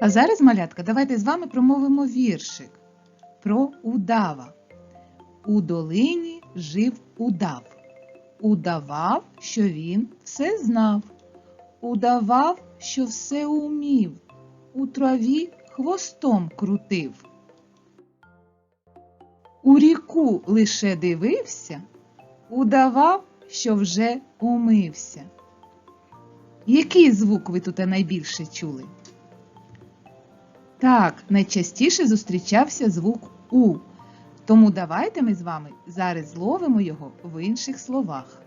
А зараз, малятка, давайте з вами промовимо віршик про удава. У долині жив удав. Удавав, що він все знав. Удавав, що все умів. У траві хвостом крутив. У ріку лише дивився, удавав, що вже умився. Який звук ви тут найбільше чули? Так, найчастіше зустрічався звук У. Тому давайте ми з вами зараз зловимо його в інших словах.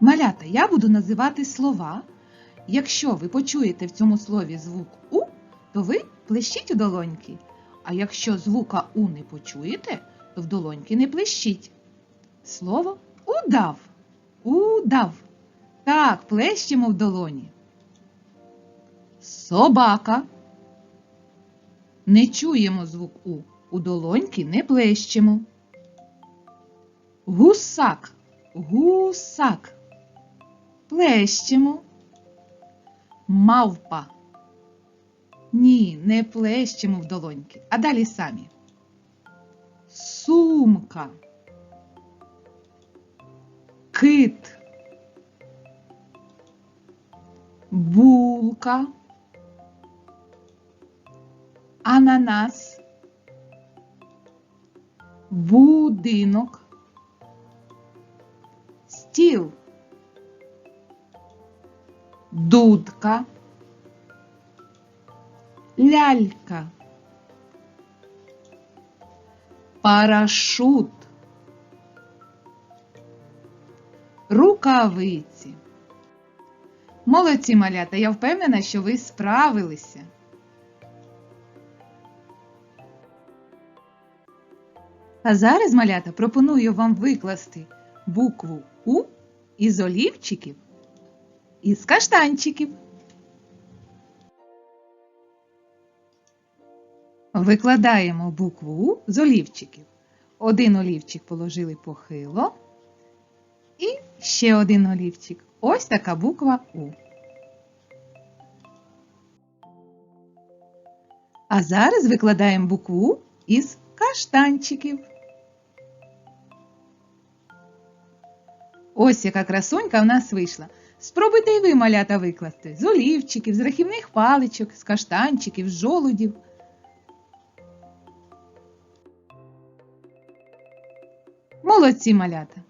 Малята, я буду називати слова. Якщо ви почуєте в цьому слові звук У, то ви плещіть у долоньки. А якщо звука У не почуєте, то в долоньки не плещіть. Слово удав. Удав. Так, плещемо в долоні. Собака. Не чуємо звук У. У долоньки не плещемо. Гусак. Гусак. Плещемо. Мавпа. Ні, не плещемо в долоньки, а далі самі. Сумка. Кит. Булка. Ананас. Будинок. Стіл. Дудка. Лялька. Парашут. Рукавиці. Молодці малята, я впевнена, що ви справилися. А зараз, малята, пропоную вам викласти букву У із олівчиків і з каштанчиків. Викладаємо букву У з олівчиків. Один олівчик положили похило. І ще один олівчик. Ось така буква У. А зараз викладаємо букву У із каштанчиків. Ось яка красунька в нас вийшла. Спробуйте й ви малята викласти з олівчиків, з рахівних паличок, з каштанчиків, з жолудів. Молодці малята!